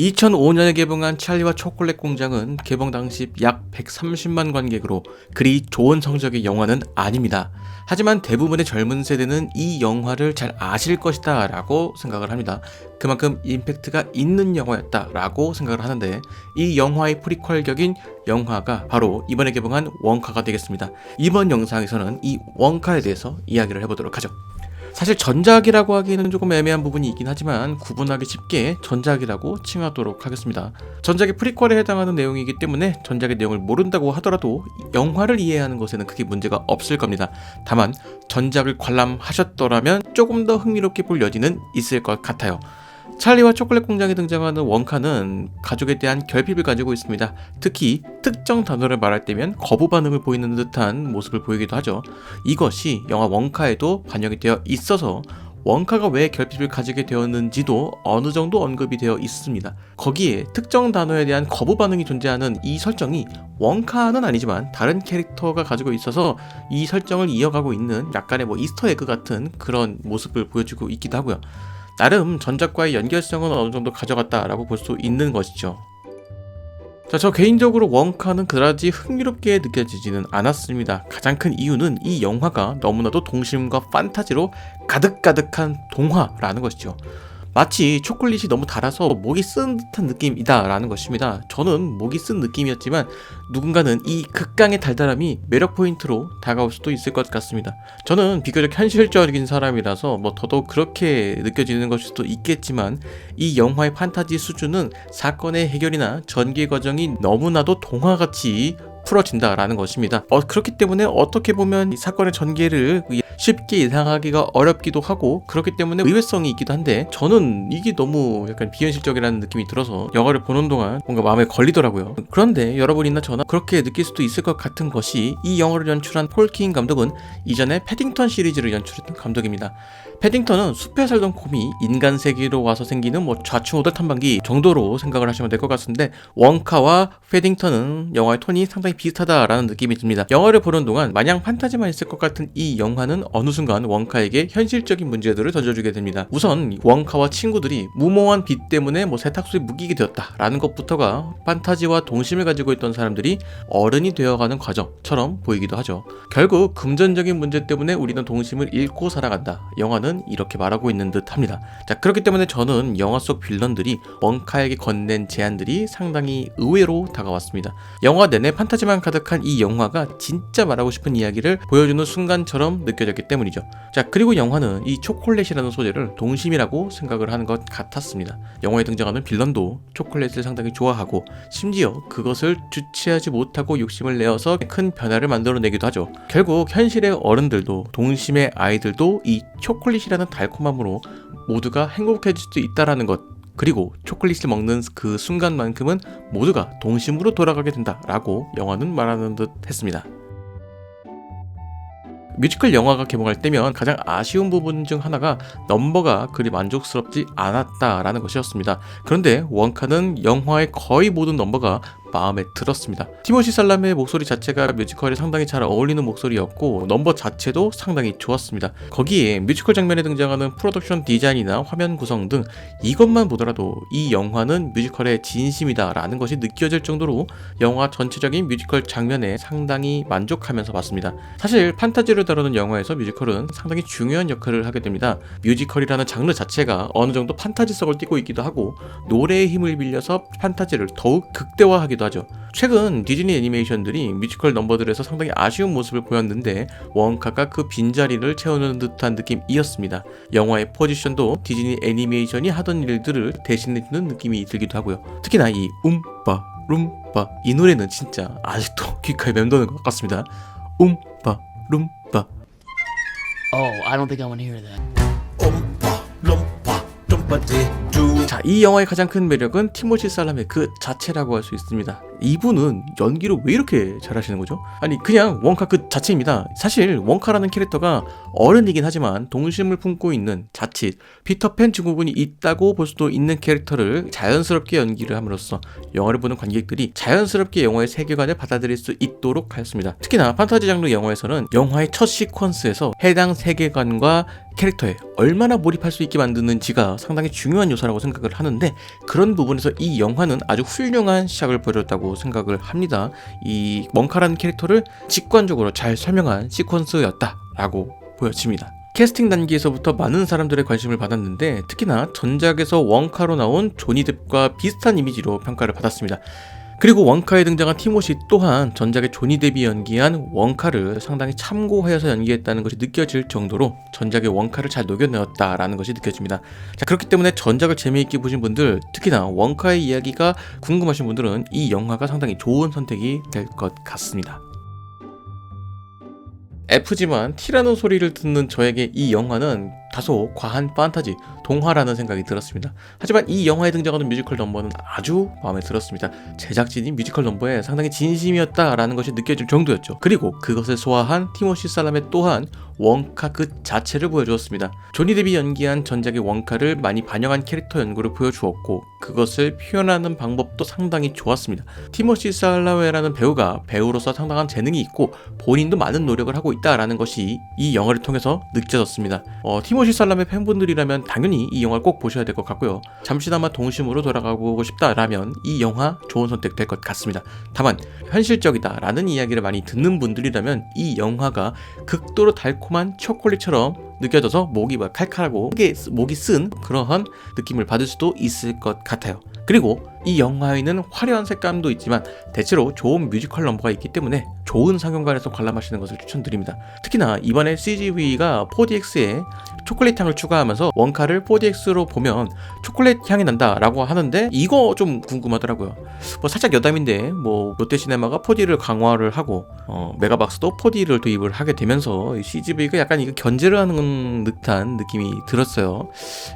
2005년에 개봉한 찰리와 초콜릿 공장은 개봉 당시 약 130만 관객으로 그리 좋은 성적의 영화는 아닙니다. 하지만 대부분의 젊은 세대는 이 영화를 잘 아실 것이다 라고 생각을 합니다. 그만큼 임팩트가 있는 영화였다 라고 생각을 하는데 이 영화의 프리퀄 격인 영화가 바로 이번에 개봉한 원카가 되겠습니다. 이번 영상에서는 이 원카에 대해서 이야기를 해보도록 하죠. 사실 전작이라고 하기에는 조금 애매한 부분이 있긴 하지만 구분하기 쉽게 전작이라고 칭하도록 하겠습니다. 전작의 프리퀄에 해당하는 내용이기 때문에 전작의 내용을 모른다고 하더라도 영화를 이해하는 것에는 크게 문제가 없을 겁니다. 다만 전작을 관람하셨더라면 조금 더 흥미롭게 볼 여지는 있을 것 같아요. 찰리와 초콜릿 공장에 등장하는 원카는 가족에 대한 결핍을 가지고 있습니다. 특히 특정 단어를 말할 때면 거부 반응을 보이는 듯한 모습을 보이기도 하죠. 이것이 영화 원카에도 반영이 되어 있어서 원카가 왜 결핍을 가지게 되었는지도 어느 정도 언급이 되어 있습니다. 거기에 특정 단어에 대한 거부 반응이 존재하는 이 설정이 원카는 아니지만 다른 캐릭터가 가지고 있어서 이 설정을 이어가고 있는 약간의 뭐 이스터 에그 같은 그런 모습을 보여주고 있기도 하고요. 나름 전작과의 연결성은 어느 정도 가져갔다라고 볼 수 있는 것이죠. 자, 저 개인적으로 원카는 그다지 흥미롭게 느껴지지는 않았습니다. 가장 큰 이유는 이 영화가 너무나도 동심과 판타지로 가득가득한 동화라는 것이죠. 마치 초콜릿이 너무 달아서 목이 쓴 듯한 느낌이다라는 것입니다. 저는 목이 쓴 느낌이었지만 누군가는 이 극강의 달달함이 매력 포인트로 다가올 수도 있을 것 같습니다. 저는 비교적 현실적인 사람이라서 뭐 더더욱 그렇게 느껴지는 것일 수도 있겠지만 이 영화의 판타지 수준은 사건의 해결이나 전개 과정이 너무나도 동화같이 풀어진다라는 것입니다. 어, 그렇기 때문에 어떻게 보면 이 사건의 전개를 쉽게 예상하기가 어렵기도 하고 그렇기 때문에 의외성이 있기도 한데 저는 이게 너무 약간 비현실적이라는 느낌이 들어서 영화를 보는 동안 뭔가 마음에 걸리더라고요. 그런데 여러분이나 저나 그렇게 느낄 수도 있을 것 같은 것이 이 영화를 연출한 폴킹 감독은 이전에 패딩턴 시리즈를 연출했던 감독입니다. 패딩턴은 숲에 살던 곰이 인간 세계로 와서 생기는 뭐 좌충 우돌 탐방기 정도로 생각을 하시면 될 것 같은데 원카와 패딩턴은 영화의 톤이 상당히 비슷하다라는 느낌이 듭니다. 영화를 보는 동안 마냥 판타지만 있을 것 같은 이 영화는 어느 순간 원카에게 현실적인 문제들을 던져주게 됩니다. 우선 원카와 친구들이 무모한 빚 때문에 뭐 세탁소에 묵히게 되었다라는 것부터가 판타지와 동심을 가지고 있던 사람들이 어른이 되어가는 과정처럼 보이기도 하죠. 결국 금전적인 문제 때문에 우리는 동심을 잃고 살아간다. 영화는 이렇게 말하고 있는 듯 합니다. 자, 그렇기 때문에 저는 영화 속 빌런들이 원카에게 건넨 제안들이 상당히 의외로 다가왔습니다. 영화 내내 판타지만 가득한 이 영화가 진짜 말하고 싶은 이야기를 보여주는 순간처럼 느껴졌기 때문이죠. 자, 그리고 영화는 이 초콜릿이라는 소재를 동심이라고 생각을 하는 것 같았습니다. 영화에 등장하는 빌런도 초콜릿을 상당히 좋아하고 심지어 그것을 주체하지 못하고 욕심을 내어서 큰 변화를 만들어내기도 하죠. 결국 현실의 어른들도 동심의 아이들도 이 초콜릿이라는 달콤함으로 모두가 행복해질 수 있다라는 것 그리고 초콜릿을 먹는 그 순간만큼은 모두가 동심으로 돌아가게 된다 라고 영화는 말하는 듯 했습니다. 뮤지컬 영화가 개봉할 때면 가장 아쉬운 부분 중 하나가 넘버가 그리 만족스럽지 않았다라는 것이었습니다. 그런데 원카는 영화의 거의 모든 넘버가 마음에 들었습니다. 티모시 살람의 목소리 자체가 뮤지컬에 상당히 잘 어울리는 목소리였고 넘버 자체도 상당히 좋았습니다. 거기에 뮤지컬 장면에 등장하는 프로덕션 디자인이나 화면 구성 등 이것만 보더라도 이 영화는 뮤지컬의 진심이다라는 것이 느껴질 정도로 영화 전체적인 뮤지컬 장면에 상당히 만족하면서 봤습니다. 사실 판타지를 다루는 영화에서 뮤지컬은 상당히 중요한 역할을 하게 됩니다. 뮤지컬이라는 장르 자체가 어느 정도 판타지성을 띠고 있기도 하고 노래의 힘을 빌려서 판타지를 더욱 극대화하기도 하죠. 최근 디즈니 애니메이션들이 뮤지컬 넘버들에서 상당히 아쉬운 모습을 보였는데 원카가 그 빈자리를 채우는 듯한 느낌이었습니다. 영화의 포지션도 디즈니 애니메이션이 하던 일들을 대신해주는 느낌이 들기도 하고요. 특히나 이 움빠 룸빠 이 노래는 진짜 아직도 귓가에 맴도는 것 같습니다. 움빠 룸빠 Oh, I don't think I want to hear that. 쭈 자, 이 영화의 가장 큰 매력은 티모시 살람의 그 자체라고 할 수 있습니다. 이분은 연기를 왜 이렇게 잘하시는 거죠? 아니 그냥 원카 그 자체입니다. 사실 원카라는 캐릭터가 어른이긴 하지만 동심을 품고 있는 자칫 피터팬 증후군이 있다고 볼 수도 있는 캐릭터를 자연스럽게 연기를 함으로써 영화를 보는 관객들이 자연스럽게 영화의 세계관을 받아들일 수 있도록 하였습니다. 특히나 판타지 장르 영화에서는 영화의 첫 시퀀스에서 해당 세계관과 캐릭터에 얼마나 몰입할 수 있게 만드는지가 상당히 중요한 요소라 영화라고 생각을 하는데 그런 부분에서 이 영화는 아주 훌륭한 시작을 보여줬다고 생각을 합니다. 이 멍카라는 캐릭터를 직관적으로 잘 설명한 시퀀스였다라고 보여집니다. 캐스팅 단계에서부터 많은 사람들의 관심을 받았는데 특히나 전작에서 원카로 나온 조니 뎁과 비슷한 이미지로 평가를 받았습니다. 그리고 원카에 등장한 티모시 또한 전작의 조니 뎁이 연기한 원카를 상당히 참고하여서 연기했다는 것이 느껴질 정도로 전작의 원카를 잘 녹여내었다라는 것이 느껴집니다. 자 그렇기 때문에 전작을 재미있게 보신 분들 특히나 원카의 이야기가 궁금하신 분들은 이 영화가 상당히 좋은 선택이 될 것 같습니다. F지만 T라는 소리를 듣는 저에게 이 영화는 다소 과한 판타지, 동화라는 생각이 들었습니다. 하지만 이 영화에 등장하는 뮤지컬 넘버는 아주 마음에 들었습니다. 제작진이 뮤지컬 넘버에 상당히 진심이었다라는 것이 느껴질 정도였죠. 그리고 그것을 소화한 티모시 살라메 또한 원카 그 자체를 보여주었습니다. 조니 뎁이 연기한 전작의 원카를 많이 반영한 캐릭터 연구를 보여주었고 그것을 표현하는 방법도 상당히 좋았습니다. 티모시 살라웨라는 배우가 배우로서 상당한 재능이 있고 본인도 많은 노력을 하고 있다라는 것이 이 영화를 통해서 느껴졌습니다. 어, 티모 시 살라메 팬분들이라면 당연히 이 영화를 꼭 보셔야 될 것 같고요. 잠시나마 동심으로 돌아가고 싶다라면 이 영화 좋은 선택 될 것 같습니다. 다만 현실적이다라는 이야기를 많이 듣는 분들이라면 이 영화가 극도로 달콤한 초콜릿처럼 느껴져서 목이 막 칼칼하고 목이 쓴 그러한 느낌을 받을 수도 있을 것 같아요. 그리고 이 영화에는 화려한 색감도 있지만 대체로 좋은 뮤지컬 넘버가 있기 때문에 좋은 상영관에서 관람하시는 것을 추천드립니다. 특히나 이번에 CGV가 4DX에 초콜릿 향을 추가하면서 원카를 4DX로 보면 초콜릿 향이 난다라고 하는데 이거 좀 궁금하더라고요. 뭐 살짝 여담인데 뭐 롯데시네마가 4D를 강화를 하고 어, 메가박스도 4D를 도입을 하게 되면서 이 CGV가 약간 이거 견제를 하는 듯한 느낌이 들었어요.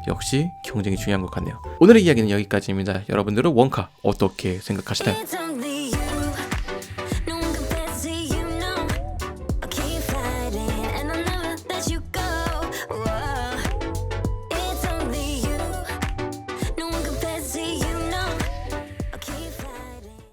역시 경쟁이 중요한 것 같네요. 오늘의 이야기는 여기까지입니다. 여러분들은 원카 어떻게 생각하시나요?